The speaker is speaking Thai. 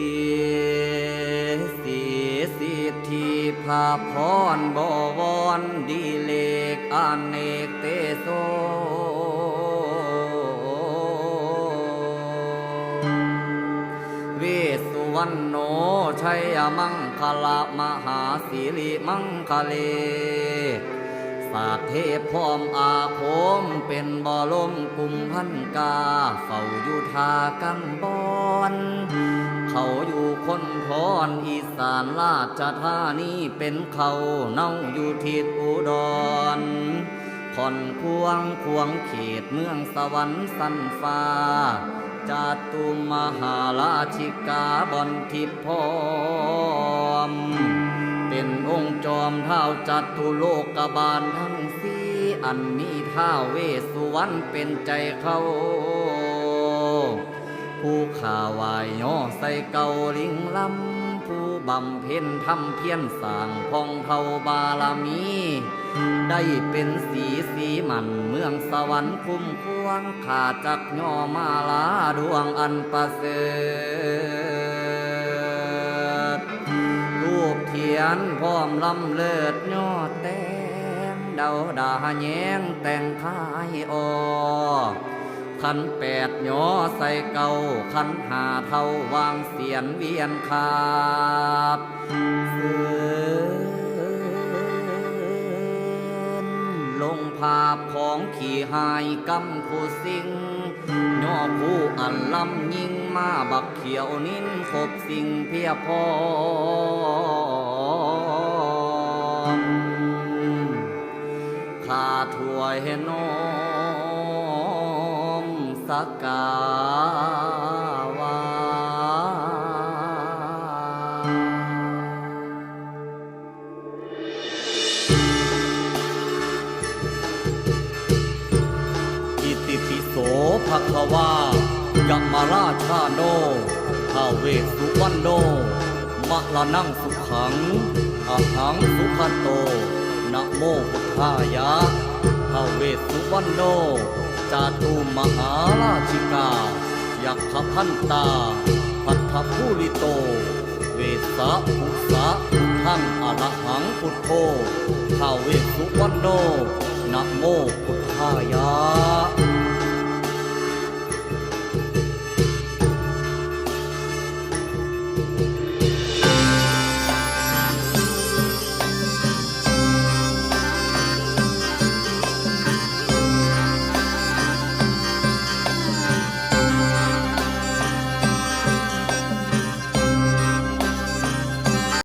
สีสีสิทธิภาพรบวรดีเลกอเนกเตโสเวสุวรรณโนชัยมังคละมหาสิริมังคเลสาเทพพร้อมอาคมเป็นบ่อลมกุมพันกาเฝ้าอยู่ทากันบอน ทอนอีสานราชธานีเป็นเขาเน่าอยู่ทิศอุดรคอนควงควงเขตเมืองสวรรค์สันฟ้าจาตุมหาราชิกาบอนทิพพรมเป็นองค์จอมเท้าจัตุโลกบาลทั้งสี่อันมีท้าเวสสุวรรณเป็นใจเขา ผู้ข่าวายย่อใส่เกาลิงลำ ผู้บำเพ็ญทำเพียรสร้างพองเทาบารมี ได้เป็นสีสีมันเมืองสวรรค์คุ้มควงขาจักย่อมาลาดวงอันประเสริฐรูปเทียนพร้อมลำเลิศย่อแต้มเดาดาแยงแต่งคายออ ขันแปดหยอใส่เก่าขันหาเท่าวางเสียนเวียนขาบเสือนลงภาพของขี่หายกำคูสิงย่อผู้อันลำยิงมาบักเขียวนิ้นคบสิ่งเพียพอข้าถวยน้อม สกาวา อิติปิโสภะคะวายมมาราชาโนท้าเวสุวรรณโนมะละนั่งสุขังอะหังสุขโตนะโมพุทธายะท้าเวสสุวรรณโน จาตุมหาราชิกา ยักขพันตา พัทธภูริโต เวสาภุสะท่านอรหังพุทโธท้าเวสุวรรณโนนะโมพุทธายะ